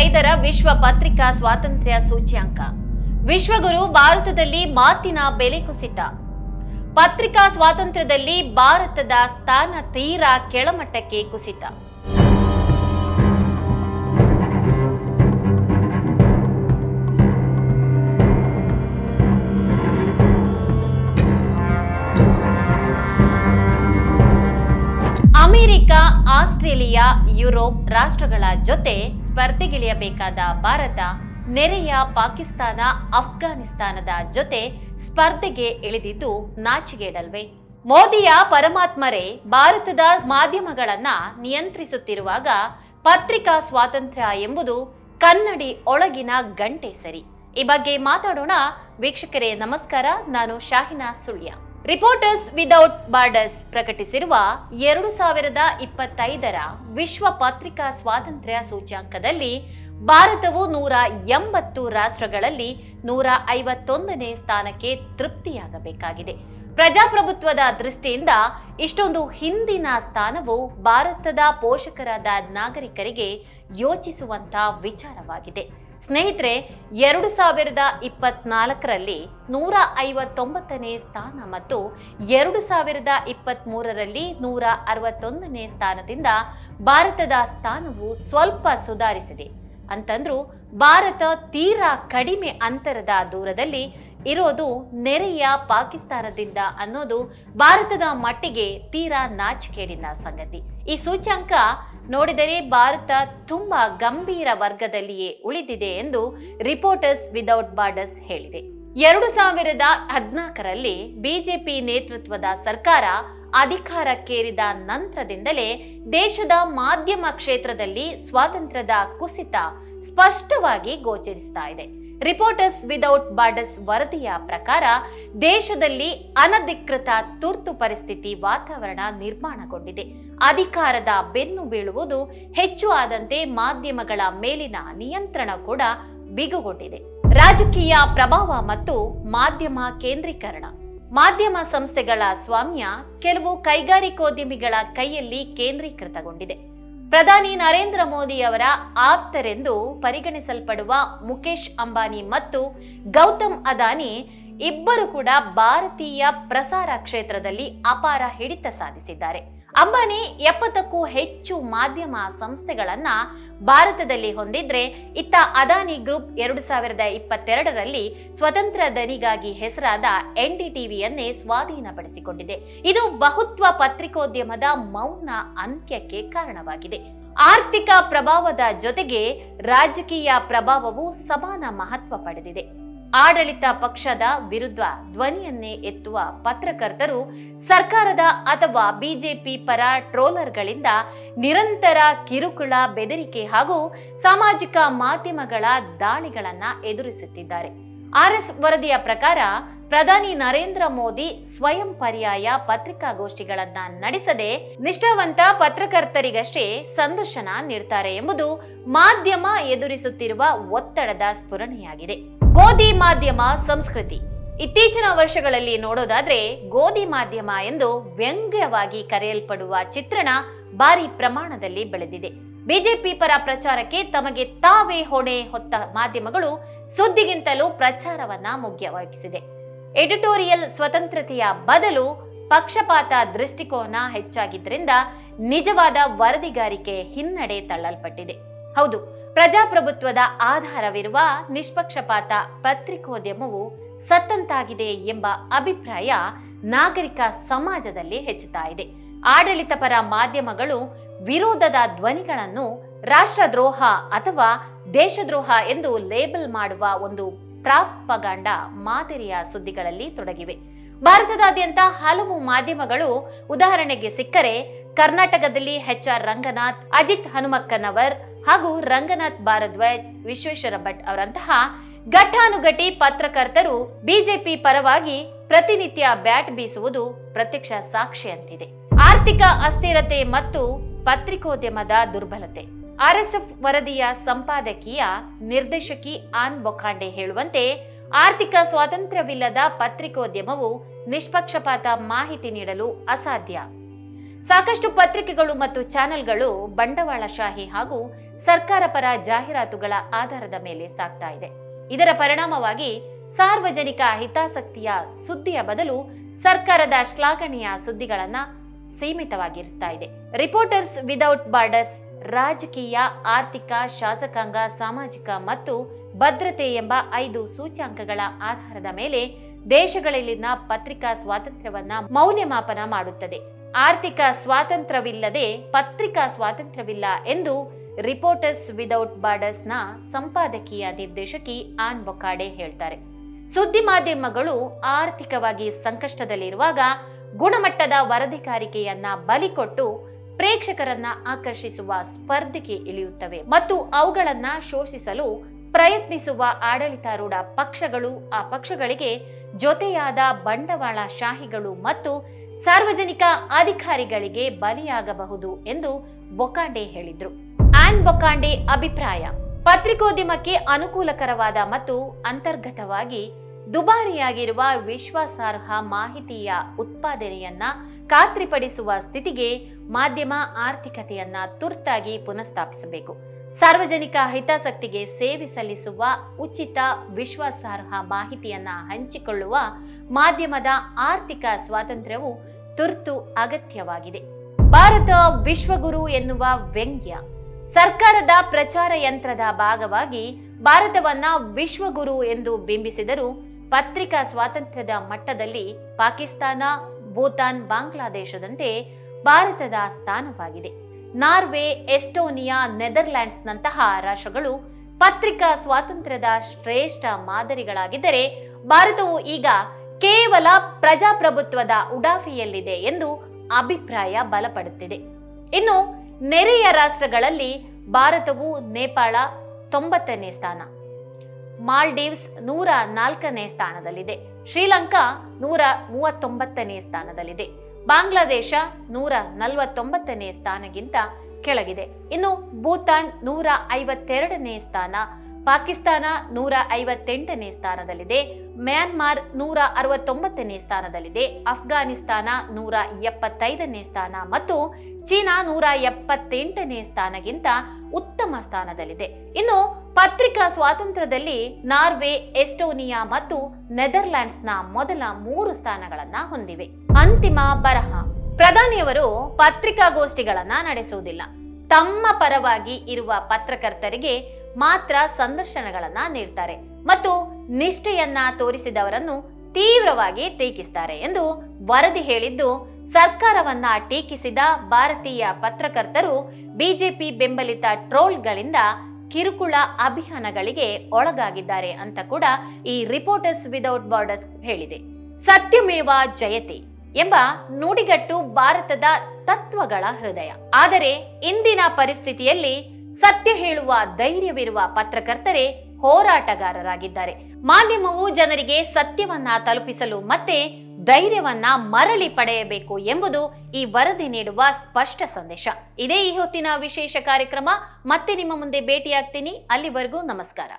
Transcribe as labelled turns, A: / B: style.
A: ಇಪ್ಪತ್ತೈದರ ವಿಶ್ವ ಪತ್ರಿಕಾ ಸ್ವಾತಂತ್ರ್ಯ ಸೂಚ್ಯಾಂಕ. ವಿಶ್ವಗುರು ಭಾರತದಲ್ಲಿ ಮಾತಿನ ಬೆಲೆ ಕುಸಿತ. ಪತ್ರಿಕಾ ಸ್ವಾತಂತ್ರ್ಯದಲ್ಲಿ ಭಾರತದ ಸ್ಥಾನ ತೀರಾ ಕೆಳಮಟ್ಟಕ್ಕೆ ಕುಸಿತ. ಅಮೆರಿಕ, ಆಸ್ಟ್ರೇಲಿಯಾ, ಯುರೋಪ್ ರಾಷ್ಟ್ರಗಳ ಜೊತೆ ಸ್ಪರ್ಧೆಗಿಳಿಯಬೇಕಾದ ಭಾರತ ನೆರೆಯ ಪಾಕಿಸ್ತಾನ ಅಫ್ಘಾನಿಸ್ತಾನದ ಜೊತೆ ಸ್ಪರ್ಧೆಗೆ ಇಳಿದಿದ್ದು ನಾಚಿಗೇಡಲ್ವೇ ಮೋದಿಯ ಪರಮಾತ್ಮರೇ ಭಾರತದ ಮಾಧ್ಯಮಗಳನ್ನ ನಿಯಂತ್ರಿಸುತ್ತಿರುವಾಗ ಪತ್ರಿಕಾ ಸ್ವಾತಂತ್ರ್ಯ ಎಂಬುದು ಕನ್ನಡಿ ಒಳಗಿನ ಗಂಟೆ ಸರಿ. ಈ ಬಗ್ಗೆ ಮಾತಾಡೋಣ ವೀಕ್ಷಕರೇ, ನಮಸ್ಕಾರ. ನಾನು Shahina Sullia. Reporters without borders ಪ್ರಕಟಿಸಿರುವ ಎರಡು ಸಾವಿರದ ಇಪ್ಪತ್ತೈದರ ವಿಶ್ವ ಪತ್ರಿಕಾ ಸ್ವಾತಂತ್ರ್ಯ ಸೂಚ್ಯಾಂಕದಲ್ಲಿ ಭಾರತವು ನೂರ ಎಂಬತ್ತು ರಾಷ್ಟ್ರಗಳಲ್ಲಿ ನೂರ ಐವತ್ತೊಂದನೇ ಸ್ಥಾನಕ್ಕೆ ತೃಪ್ತಿಯಾಗಬೇಕಾಗಿದೆ. ಪ್ರಜಾಪ್ರಭುತ್ವದ ದೃಷ್ಟಿಯಿಂದ ಇಷ್ಟೊಂದು ಹಿಂದಿನ ಸ್ಥಾನವು ಭಾರತದ ಪೋಷಕರಾದ ನಾಗರಿಕರಿಗೆ ಯೋಚಿಸುವಂತ ವಿಚಾರವಾಗಿದೆ. ಸ್ನೇಹಿತರೆ, ಎರಡು ಸಾವಿರದ ಇಪ್ಪತ್ನಾಲ್ಕರಲ್ಲಿ ನೂರ ಐವತ್ತೊಂಬತ್ತನೇ ಸ್ಥಾನ ಮತ್ತು ಎರಡು ಸಾವಿರದ ಇಪ್ಪತ್ತ್ಮೂರರಲ್ಲಿ ನೂರ ಅರವತ್ತೊಂದನೇ ಸ್ಥಾನದಿಂದ ಭಾರತದ ಸ್ಥಾನವು ಸ್ವಲ್ಪ ಸುಧಾರಿಸಿದೆ. ಅಂತಂದ್ರೂ ಭಾರತ ತೀರಾ ಕಡಿಮೆ ಅಂತರದ ದೂರದಲ್ಲಿ ಇರೋದು ನೆರೆಯ ಪಾಕಿಸ್ತಾನದಿಂದ ಅನ್ನೋದು ಭಾರತದ ಮಟ್ಟಿಗೆ ತೀರಾ ನಾಚಿಕೇಡಿನ ಸಂಗತಿ. ಈ ಸೂಚ್ಯಾಂಕ ನೋಡಿದರೆ ಭಾರತ ತುಂಬಾ ಗಂಭೀರ ವರ್ಗದಲ್ಲಿಯೇ ಉಳಿದಿದೆ ಎಂದು ರಿಪೋರ್ಟರ್ಸ್ ವಿದೌಟ್ ಬಾರ್ಡರ್ಸ್ ಹೇಳಿದೆ. ಎರಡು ಸಾವಿರದ ಹದಿನಾಲ್ಕರಲ್ಲಿ ಬಿಜೆಪಿ ನೇತೃತ್ವದ ಸರ್ಕಾರ ಅಧಿಕಾರಕ್ಕೇರಿದ ನಂತರದಿಂದಲೇ ದೇಶದ ಮಾಧ್ಯಮ ಕ್ಷೇತ್ರದಲ್ಲಿ ಸ್ವಾತಂತ್ರ್ಯದ ಕುಸಿತ ಸ್ಪಷ್ಟವಾಗಿ ಗೋಚರಿಸ್ತಾ ಇದೆ. ರಿಪೋರ್ಟರ್ಸ್ ವಿದೌಟ್ ಬಾರ್ಡರ್ಸ್ ವರದಿಯ ಪ್ರಕಾರ ದೇಶದಲ್ಲಿ ಅನಧಿಕೃತ ತುರ್ತು ಪರಿಸ್ಥಿತಿ ವಾತಾವರಣ ನಿರ್ಮಾಣಗೊಂಡಿದೆ. ಅಧಿಕಾರದ ಬೆನ್ನು ಬೀಳುವುದು ಹೆಚ್ಚು ಆದಂತೆ ಮಾಧ್ಯಮಗಳ ಮೇಲಿನ ನಿಯಂತ್ರಣ ಕೂಡ ಬಿಗುಗೊಂಡಿದೆ. ರಾಜಕೀಯ ಪ್ರಭಾವ ಮತ್ತು ಮಾಧ್ಯಮ ಕೇಂದ್ರೀಕರಣ. ಮಾಧ್ಯಮ ಸಂಸ್ಥೆಗಳ ಸ್ವಾಮ್ಯ ಕೆಲವು ಕೈಗಾರಿಕೋದ್ಯಮಿಗಳ ಕೈಯಲ್ಲಿ ಕೇಂದ್ರೀಕೃತಗೊಂಡಿದೆ. ಪ್ರಧಾನಿ ನರೇಂದ್ರ ಮೋದಿ ಅವರ ಆಪ್ತರೆಂದು ಪರಿಗಣಿಸಲ್ಪಡುವ ಮುಕೇಶ್ ಅಂಬಾನಿ ಮತ್ತು ಗೌತಮ್ ಅದಾನಿ ಇಬ್ಬರು ಕೂಡ ಭಾರತೀಯ ಪ್ರಸಾರ ಕ್ಷೇತ್ರದಲ್ಲಿ ಅಪಾರ ಹಿಡಿತ ಸಾಧಿಸಿದ್ದಾರೆ. ಅಂಬಾನಿ ಎಪ್ಪತ್ತಕ್ಕೂ ಹೆಚ್ಚು ಮಾಧ್ಯಮ ಸಂಸ್ಥೆಗಳನ್ನ ಭಾರತದಲ್ಲಿ ಹೊಂದಿದ್ರೆ ಇತ್ತ ಅದಾನಿ ಗ್ರೂಪ್ ಎರಡು ಸಾವಿರದ ಇಪ್ಪತ್ತೆರಡರಲ್ಲಿ ಸ್ವತಂತ್ರ ದನಿಗಾಗಿ ಹೆಸರಾದ ಎನ್ಡಿಟಿವಿಯನ್ನೇ ಸ್ವಾಧೀನಪಡಿಸಿಕೊಂಡಿದೆ. ಇದು ಬಹುತ್ವ ಪತ್ರಿಕೋದ್ಯಮದ ಮೌನ ಅಂತ್ಯಕ್ಕೆ ಕಾರಣವಾಗಿದೆ. ಆರ್ಥಿಕ ಪ್ರಭಾವದ ಜೊತೆಗೆ ರಾಜಕೀಯ ಪ್ರಭಾವವು ಸಮಾನ ಮಹತ್ವ ಪಡೆದಿದೆ. ಆಡಳಿತ ಪಕ್ಷದ ವಿರುದ್ಧ ಧ್ವನಿಯನ್ನೇ ಎತ್ತುವ ಪತ್ರಕರ್ತರು ಸರ್ಕಾರದ ಅಥವಾ ಬಿಜೆಪಿ ಪರ ಟ್ರೋಲರ್ಗಳಿಂದ ನಿರಂತರ ಕಿರುಕುಳ, ಬೆದರಿಕೆ ಹಾಗೂ ಸಾಮಾಜಿಕ ಮಾಧ್ಯಮಗಳ ದಾಳಿಗಳನ್ನ ಎದುರಿಸುತ್ತಿದ್ದಾರೆ. ಆರ್ಎಸ್ ವರದಿಯ ಪ್ರಕಾರ ಪ್ರಧಾನಿ ನರೇಂದ್ರ ಮೋದಿ ಸ್ವಯಂ ಪರ್ಯಾಯ ಪತ್ರಿಕಾಗೋಷ್ಠಿಗಳನ್ನ ನಡೆಸದೆ ನಿಷ್ಠಾವಂತ ಪತ್ರಕರ್ತರಿಗಷ್ಟೇ ಸಂದರ್ಶನ ನೀಡ್ತಾರೆ ಎಂಬುದು ಮಾಧ್ಯಮ ಎದುರಿಸುತ್ತಿರುವ ಒತ್ತಡದ ಸ್ಫುರಣೆಯಾಗಿದೆ. ಗೋಧಿ ಮಾಧ್ಯಮ ಸಂಸ್ಕೃತಿ. ಇತ್ತೀಚಿನ ವರ್ಷಗಳಲ್ಲಿ ನೋಡೋದಾದ್ರೆ ಗೋಧಿ ಮಾಧ್ಯಮ ಎಂದು ವ್ಯಂಗ್ಯವಾಗಿ ಕರೆಯಲ್ಪಡುವ ಚಿತ್ರಣ ಭಾರಿ ಪ್ರಮಾಣದಲ್ಲಿ ಬೆಳೆದಿದೆ. ಬಿಜೆಪಿ ಪರ ಪ್ರಚಾರಕ್ಕೆ ತಮಗೆ ತಾವೇ ಹೊಣೆ ಹೊತ್ತ ಮಾಧ್ಯಮಗಳು ಸುದ್ದಿಗಿಂತಲೂ ಪ್ರಚಾರವನ್ನ ಮುಖ್ಯವಾಗಿಸಿದೆ. ಎಡಿಟೋರಿಯಲ್ ಸ್ವತಂತ್ರತೆಯ ಬದಲು ಪಕ್ಷಪಾತ ದೃಷ್ಟಿಕೋನ ಹೆಚ್ಚಾಗಿದ್ದರಿಂದ ನಿಜವಾದ ವರದಿಗಾರಿಕೆ ಹಿನ್ನಡೆ ತಳ್ಳಲ್ಪಟ್ಟಿದೆ. ಹೌದು ಪ್ರಜಾಪ್ರಭುತ್ವದ ಆಧಾರವಿರುವ ನಿಷ್ಪಕ್ಷಪಾತ ಪತ್ರಿಕೋದ್ಯಮವು ಸತ್ತಂತಾಗಿದೆ ಎಂಬ ಅಭಿಪ್ರಾಯ ನಾಗರಿಕ ಸಮಾಜದಲ್ಲಿ ಹೆಚ್ಚುತ್ತಾ ಇದೆ. ಆಡಳಿತಪರ ಮಾಧ್ಯಮಗಳು ವಿರೋಧದ ಧ್ವನಿಗಳನ್ನು ರಾಷ್ಟ್ರದ್ರೋಹ ಅಥವಾ ದೇಶದ್ರೋಹ ಎಂದು ಲೇಬಲ್ ಮಾಡುವ ಒಂದು ಪ್ರಾಪಗಾಂಡ ಮಾದರಿಯ ಸುದ್ದಿಗಳಲ್ಲಿ ತೊಡಗಿವೆ. ಭಾರತದಾದ್ಯಂತ ಹಲವು ಮಾಧ್ಯಮಗಳು ಉದಾಹರಣೆಗೆ ಸಿಕ್ಕರೆ, ಕರ್ನಾಟಕದಲ್ಲಿ ಎಚ್ ಆರ್ ರಂಗನಾಥ್, ಅಜಿತ್ ಹನುಮಕ್ಕನವರ್ ಹಾಗೂ ರಂಗನಾಥ್ ಭಾರದ್ವಾಜ್, ವಿಶ್ವೇಶ್ವರ ಭಟ್ ಅವರಂತಹ ಘಟ್ಟಾನುಘಟಿ ಪತ್ರಕರ್ತರು ಬಿಜೆಪಿ ಪರವಾಗಿ ಪ್ರತಿನಿತ್ಯ ಬ್ಯಾಟ್ ಬೀಸುವುದು ಪ್ರತ್ಯಕ್ಷ ಸಾಕ್ಷಿಯಂತಿದೆ. ಆರ್ಥಿಕ ಅಸ್ಥಿರತೆ ಮತ್ತು ಪತ್ರಿಕೋದ್ಯಮದ ದುರ್ಬಲತೆ. ಆರ್ಎಸ್ಎಫ್ ವರದಿಯ ಸಂಪಾದಕೀಯ ನಿರ್ದೇಶಕಿ ಆನ್ ಬೊಖಾಂಡೆ ಹೇಳುವಂತೆ, ಆರ್ಥಿಕ ಸ್ವಾತಂತ್ರ್ಯವಿಲ್ಲದ ಪತ್ರಿಕೋದ್ಯಮವು ನಿಷ್ಪಕ್ಷಪಾತ ಮಾಹಿತಿ ನೀಡಲು ಅಸಾಧ್ಯ. ಸಾಕಷ್ಟು ಪತ್ರಿಕೆಗಳು ಮತ್ತು ಚಾನೆಲ್ಗಳು ಬಂಡವಾಳಶಾಹಿ ಹಾಗೂ ಸರ್ಕಾರ ಪರ ಜಾಹೀರಾತುಗಳ ಆಧಾರದ ಮೇಲೆ ಸಾಗ್ತಾ ಇದೆ. ಇದರ ಪರಿಣಾಮವಾಗಿ ಸಾರ್ವಜನಿಕ ಹಿತಾಸಕ್ತಿಯ ಸುದ್ದಿಯ ಬದಲು ಸರ್ಕಾರದ ಶ್ಲಾಘನೀಯ ಸುದ್ದಿಗಳನ್ನ ಸೀಮಿತವಾಗಿರ್ತಾ ಇದೆ. ರಿಪೋರ್ಟರ್ಸ್ ವಿದೌಟ್ ಬಾರ್ಡರ್ಸ್, ರಾಜಕೀಯ, ಆರ್ಥಿಕ, ಶಾಸಕಾಂಗ, ಸಾಮಾಜಿಕ ಮತ್ತು ಭದ್ರತೆ ಎಂಬ ಐದು ಸೂಚ್ಯಾಂಕಗಳ ಆಧಾರದ ಮೇಲೆ ದೇಶಗಳಲ್ಲಿನ ಪತ್ರಿಕಾ ಸ್ವಾತಂತ್ರ್ಯವನ್ನ ಮೌಲ್ಯಮಾಪನ ಮಾಡುತ್ತದೆ. ಆರ್ಥಿಕ ಸ್ವಾತಂತ್ರ್ಯವಿಲ್ಲದೆ ಪತ್ರಿಕಾ ಸ್ವಾತಂತ್ರ್ಯವಿಲ್ಲ ಎಂದು ರಿಪೋರ್ಟರ್ಸ್ ವಿದೌಟ್ ಬಾರ್ಡರ್ಸ್ನ ಸಂಪಾದಕೀಯ ನಿರ್ದೇಶಕಿ ಆನ್ ಬೊಕಾಡೆ ಹೇಳ್ತಾರೆ. ಸುದ್ದಿ ಮಾಧ್ಯಮಗಳು ಆರ್ಥಿಕವಾಗಿ ಸಂಕಷ್ಟದಲ್ಲಿರುವಾಗ ಗುಣಮಟ್ಟದ ವರದಿಗಾರಿಕೆಯನ್ನ ಬಲಿಕೊಟ್ಟು ಪ್ರೇಕ್ಷಕರನ್ನ ಆಕರ್ಷಿಸುವ ಸ್ಪರ್ಧೆಗೆ ಇಳಿಯುತ್ತವೆ ಮತ್ತು ಅವುಗಳನ್ನ ಶೋಷಿಸಲು ಪ್ರಯತ್ನಿಸುವ ಆಡಳಿತಾರೂಢ ಪಕ್ಷಗಳು ಆ ಪಕ್ಷಗಳಿಗೆ ಜೊತೆಯಾದ ಬಂಡವಾಳ ಶಾಹಿಗಳು ಮತ್ತು ಸಾರ್ವಜನಿಕ ಅಧಿಕಾರಿಗಳಿಗೆ ಬಲಿಯಾಗಬಹುದು ಎಂದು ಬೊಕಾಂಡೆ ಹೇಳಿದ್ರು. ಆನ್ ಬೊಕಾಂಡೆ ಅಭಿಪ್ರಾಯ. ಪತ್ರಿಕೋದ್ಯಮಕ್ಕೆ ಅನುಕೂಲಕರವಾದ ಮತ್ತು ಅಂತರ್ಗತವಾಗಿ ದುಬಾರಿಯಾಗಿರುವ ವಿಶ್ವಾಸಾರ್ಹ ಮಾಹಿತಿಯ ಉತ್ಪಾದನೆಯನ್ನ ಖಾತ್ರಿಪಡಿಸುವ ಸ್ಥಿತಿಗೆ ಮಾಧ್ಯಮ ಆರ್ಥಿಕತೆಯನ್ನ ತುರ್ತಾಗಿ ಪುನಃಸ್ಥಾಪಿಸಬೇಕು. ಸಾರ್ವಜನಿಕ ಹಿತಾಸಕ್ತಿಗೆ ಸೇವೆ ಸಲ್ಲಿಸುವ ಉಚಿತ ವಿಶ್ವಾಸಾರ್ಹ ಮಾಹಿತಿಯನ್ನ ಹಂಚಿಕೊಳ್ಳುವ ಮಾಧ್ಯಮದ ಆರ್ಥಿಕ ಸ್ವಾತಂತ್ರ್ಯವು ತುರ್ತು ಅಗತ್ಯವಾಗಿದೆ. ಭಾರತ ವಿಶ್ವಗುರು ಎನ್ನುವ ವ್ಯಂಗ್ಯ. ಸರ್ಕಾರದ ಪ್ರಚಾರ ಯಂತ್ರದ ಭಾಗವಾಗಿ ಭಾರತವನ್ನ ವಿಶ್ವಗುರು ಎಂದು ಬಿಂಬಿಸಿದರು ಪತ್ರಿಕಾ ಸ್ವಾತಂತ್ರ್ಯದ ಮಟ್ಟದಲ್ಲಿ ಪಾಕಿಸ್ತಾನ, ಭೂತಾನ್, ಬಾಂಗ್ಲಾದೇಶದಂತೆ ಭಾರತದ ಸ್ಥಾನವಾಗಿದೆ. ನಾರ್ವೆ, ಎಸ್ಟೋನಿಯಾ, ನೆದರ್ಲ್ಯಾಂಡ್ಸ್ನಂತಹ ರಾಷ್ಟ್ರಗಳು ಪತ್ರಿಕಾ ಸ್ವಾತಂತ್ರ್ಯದ ಶ್ರೇಷ್ಠ ಮಾದರಿಗಳಾಗಿದ್ದರೆ ಭಾರತವು ಈಗ ಕೇವಲ ಪ್ರಜಾಪ್ರಭುತ್ವದ ಉಡಾಫಿಯಲ್ಲಿದೆ ಎಂದು ಅಭಿಪ್ರಾಯ ಬಲಪಡುತ್ತಿದೆ. ಇನ್ನು ನೆರೆಯ ರಾಷ್ಟ್ರಗಳಲ್ಲಿ ಭಾರತವು ನೇಪಾಳ ತೊಂಬತ್ತನೇ ಸ್ಥಾನ, ಮಾಲ್ಡೀವ್ಸ್ ನೂರ ನಾಲ್ಕನೇ ಸ್ಥಾನದಲ್ಲಿದೆ, ಶ್ರೀಲಂಕಾ ನೂರ ಮೂವತ್ತೊಂಬತ್ತನೇ ಸ್ಥಾನದಲ್ಲಿದೆ, ಬಾಂಗ್ಲಾದೇಶ ನೂರ ನಲವತ್ತೊಂಬತ್ತನೇ ಸ್ಥಾನಗಿಂತ ಕೆಳಗಿದೆ. ಇನ್ನು ಭೂತಾನ್ ನೂರ ಐವತ್ತೆರಡನೇ ಸ್ಥಾನ ಪಾಕಿಸ್ತಾನ ನೂರ ಐವತ್ತೆಂಟನೇ ಸ್ಥಾನದಲ್ಲಿದೆ. ಮ್ಯಾನ್ಮಾರ್ ನೂರ ಅರವತ್ತೊಂಬತ್ತನೇ ಸ್ಥಾನದಲ್ಲಿದೆ. ಅಫ್ಘಾನಿಸ್ತಾನ ನೂರ ಎಪ್ಪತ್ತೈದನೇ ಸ್ಥಾನ ಮತ್ತು ಚೀನಾ ನೂರ ಎಪ್ಪತ್ತೆಂಟನೇ ಸ್ಥಾನಗಿಂತ ಉತ್ತಮ ಸ್ಥಾನದಲ್ಲಿದೆ. ಇನ್ನು ಪತ್ರಿಕಾ ಸ್ವಾತಂತ್ರ್ಯದಲ್ಲಿ ನಾರ್ವೆ, ಎಸ್ಟೋನಿಯಾ ಮತ್ತು ನೆದರ್ಲ್ಯಾಂಡ್ಸ್ನ ಮೊದಲ ಮೂರು ಸ್ಥಾನಗಳನ್ನ ಹೊಂದಿವೆ. ಅಂತಿಮ ಬರಹ. ಪ್ರಧಾನಿಯವರು ಪತ್ರಿಕಾಗೋಷ್ಠಿಗಳನ್ನ ನಡೆಸುವುದಿಲ್ಲ. ತಮ್ಮ ಪರವಾಗಿ ಇರುವ ಪತ್ರಕರ್ತರಿಗೆ ಮಾತ್ರ ಸಂದರ್ಶನಗಳನ್ನ ನೀಡ್ತಾರೆ ಮತ್ತು ನಿಷ್ಠೆಯನ್ನ ತೋರಿಸಿದವರನ್ನು ತೀವ್ರವಾಗಿ ಟೀಕಿಸ್ತಾರೆ ಎಂದು ವರದಿ ಹೇಳಿದ್ದು, ಸರ್ಕಾರವನ್ನ ಟೀಕಿಸಿದ ಭಾರತೀಯ ಪತ್ರಕರ್ತರು ಬಿಜೆಪಿ ಬೆಂಬಲಿತ ಟ್ರೋಲ್ಗಳಿಂದ ಕಿರುಕುಳ ಅಭಿಯಾನಗಳಿಗೆ ಒಳಗಾಗಿದ್ದಾರೆ ಅಂತ ಕೂಡ ಈ ರಿಪೋರ್ಟರ್ಸ್ ವಿದೌಟ್ ಬಾರ್ಡರ್ಸ್ ಹೇಳಿದೆ. ಸತ್ಯಮೇವ ಜಯತೆ ಎಂಬ ನುಡಿಗಟ್ಟು ಭಾರತದ ತತ್ವಗಳ ಹೃದಯ. ಆದರೆ, ಇಂದಿನ ಪರಿಸ್ಥಿತಿಯಲ್ಲಿ ಸತ್ಯ ಹೇಳುವ ಧೈರ್ಯವಿರುವ ಪತ್ರಕರ್ತರೇ ಹೋರಾಟಗಾರರಾಗಿದ್ದಾರೆ. ಮಾಧ್ಯಮವು ಜನರಿಗೆ ಸತ್ಯವನ್ನ ತಲುಪಿಸಲು ಮತ್ತೆ ಧೈರ್ಯವನ್ನ ಮರಳಿ ಪಡೆಯಬೇಕು ಎಂಬುದು ಈ ವರದಿ ನೀಡುವ ಸ್ಪಷ್ಟ ಸಂದೇಶ. ಇದೇ ಈ ಹೊತ್ತಿನ ವಿಶೇಷ ಕಾರ್ಯಕ್ರಮ. ಮತ್ತೆ ನಿಮ್ಮ ಮುಂದೆ ಭೇಟಿಯಾಗ್ತೀನಿ. ಅಲ್ಲಿವರೆಗೂ ನಮಸ್ಕಾರ.